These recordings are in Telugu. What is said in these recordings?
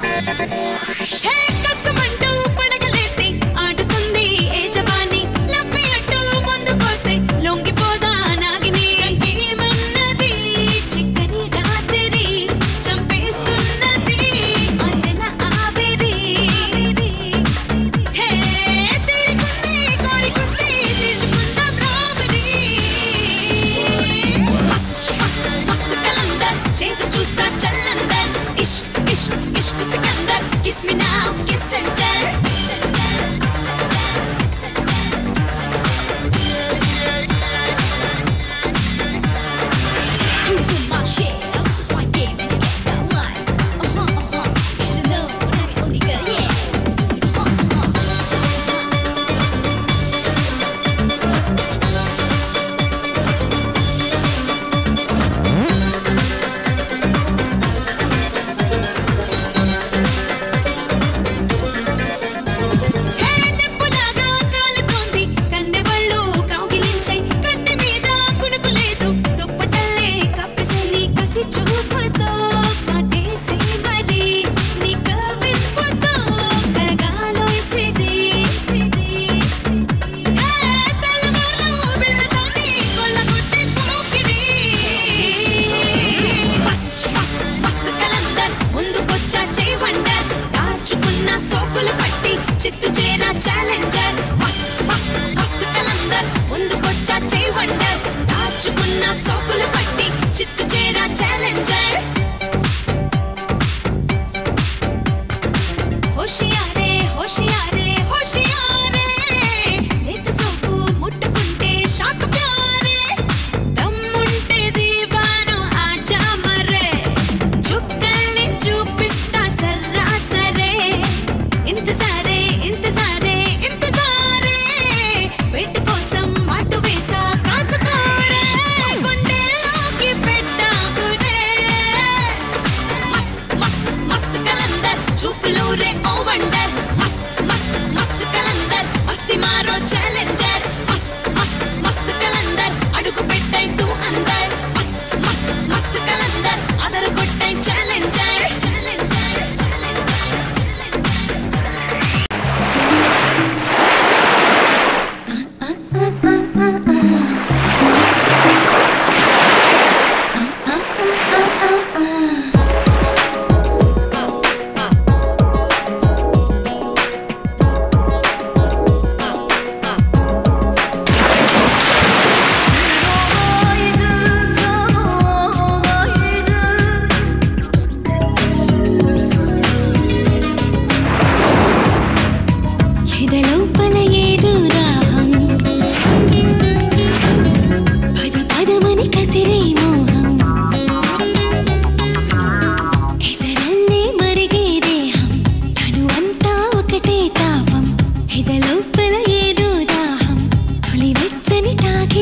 Hey!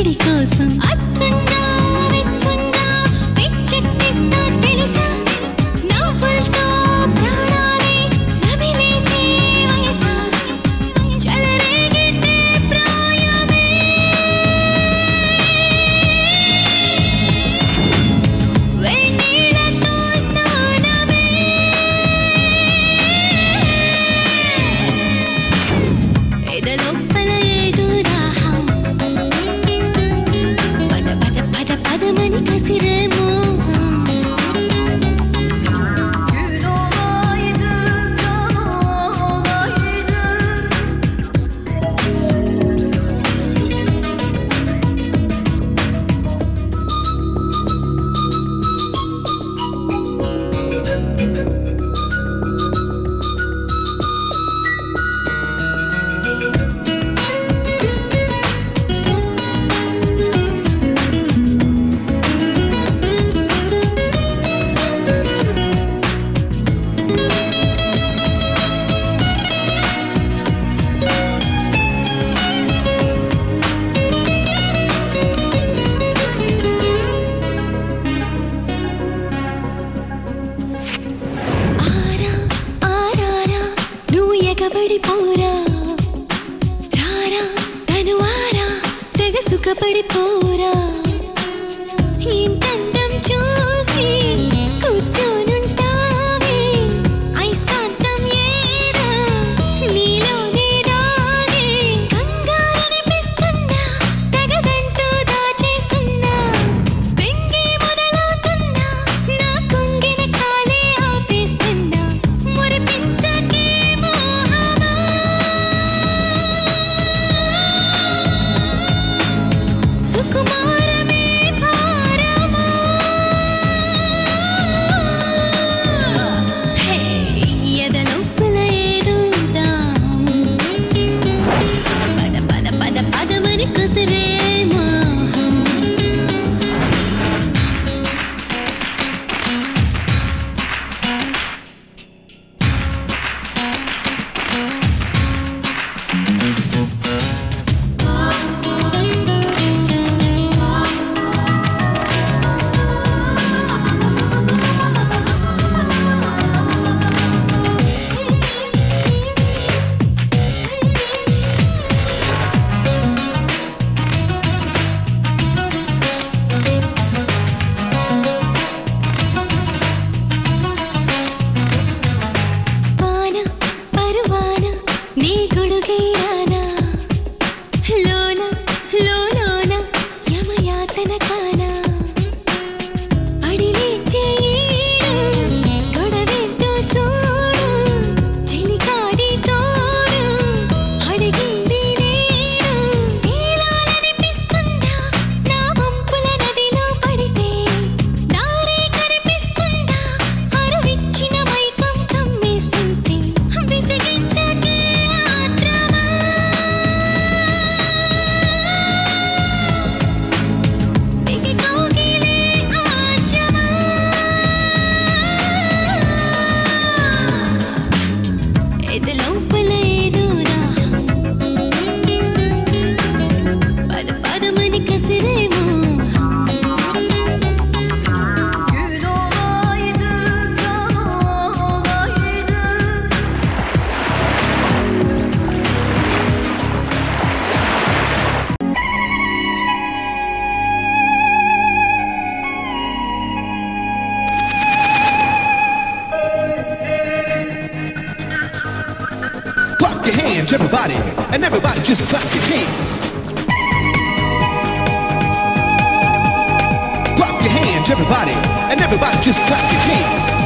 ചിരി కోసం അച്ഛൻ്റെ everybody, and everybody just clap your hands. Clap your hands, everybody, and everybody just clap your hands.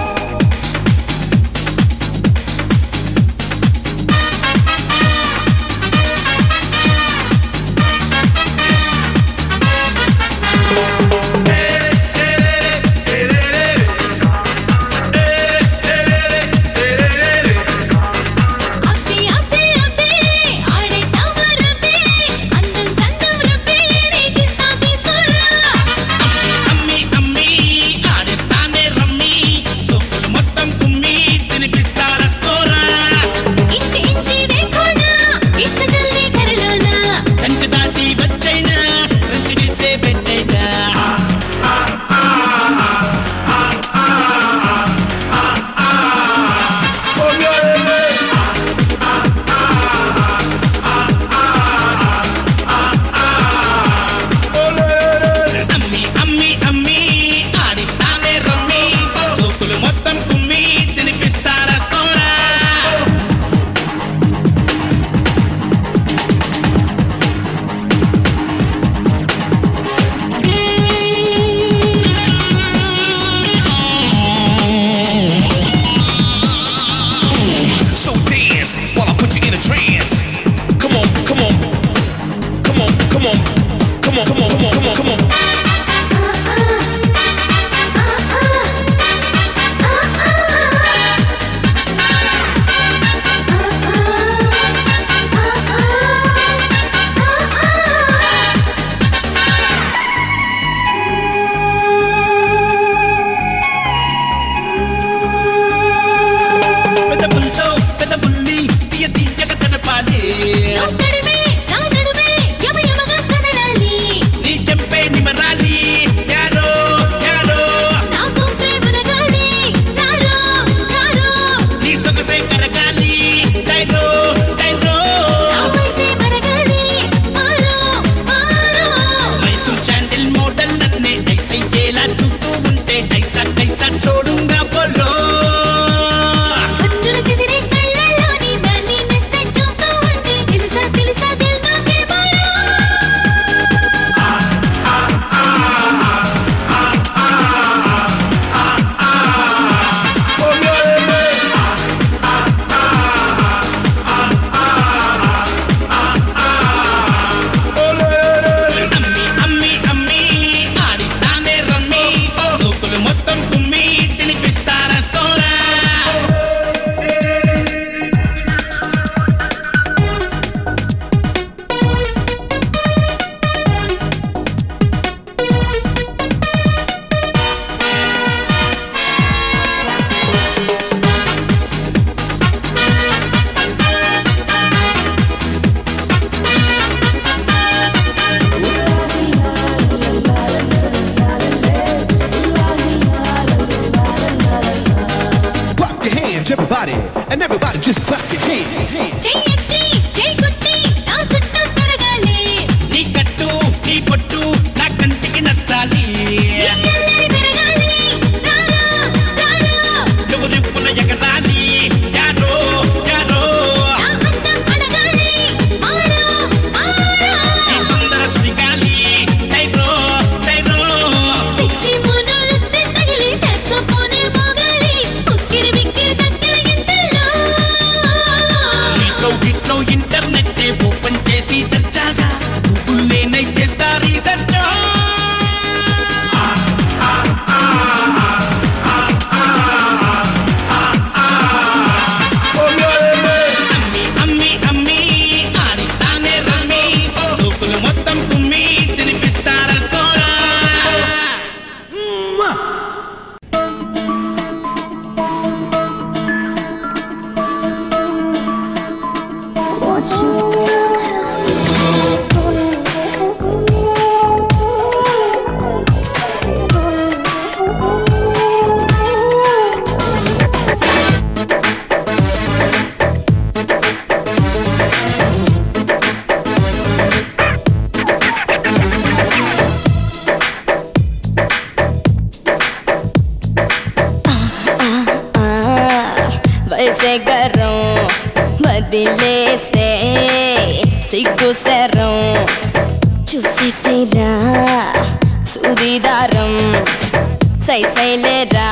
సైసైలేరా?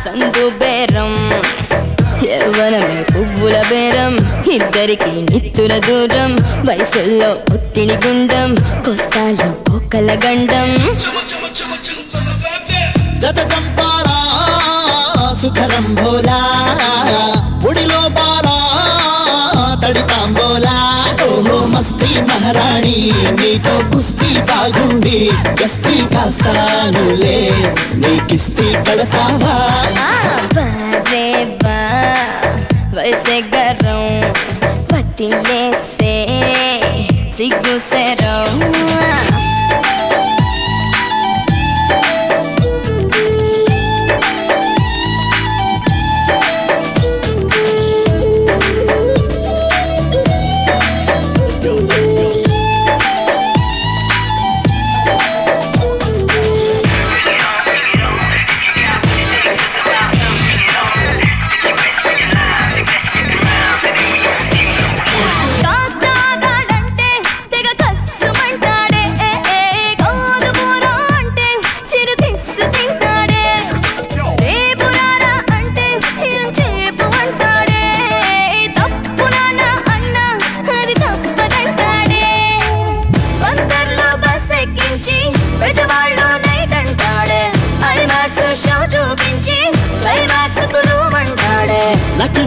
సందు బేరం యవ్వనమే పువ్వుల బేరం ఇద్దరికి నిత్తుల దూరం వయసుల్లో ఒత్తిడి గుండం కోస్తాలో కోకల గండం. జత చంపారా సుఖరం రాణి నీతో కుస్తీ బాగుంది గస్తీ కాస్తానులే నీకిస్తీ కడతావా? ఆ బారే బా వయసే గరం పట్టిలేసే సిగ్గు శరం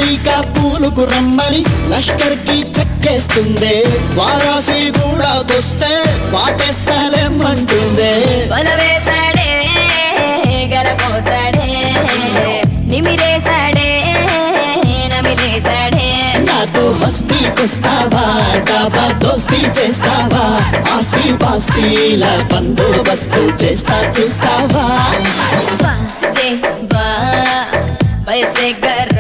లకడీకా పూలుకు రమ్మని లష్కర్కి చెక్కేస్తుందే. వారాసి కూడా తొస్తే వాటేస్తాలేమంటుందే వల వేసాడే గలపోసాడే నిమిరేసాడే నమిలేసాడే నాతో బస్తీకొస్తావా డాబా దోస్తీ చేస్తావా ఆస్తి పాస్తీల బందోబస్తు చేస్తా చూస్తావా? వయసే గరం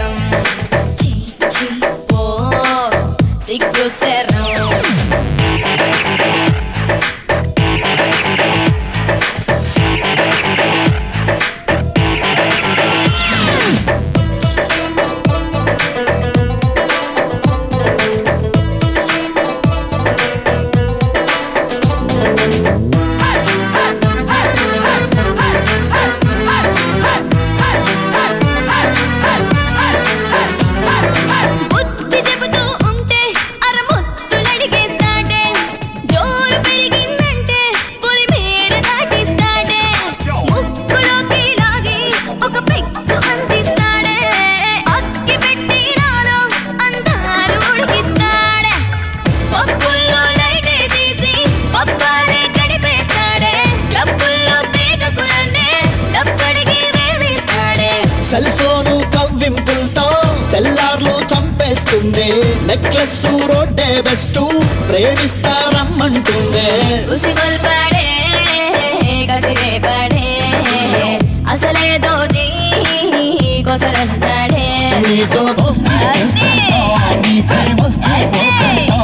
రమ్మంటుందే. నెక్లెస్ రోడ్డే బెస్ట్ ప్రేమిస్తా అసలేదో జీ కసిరే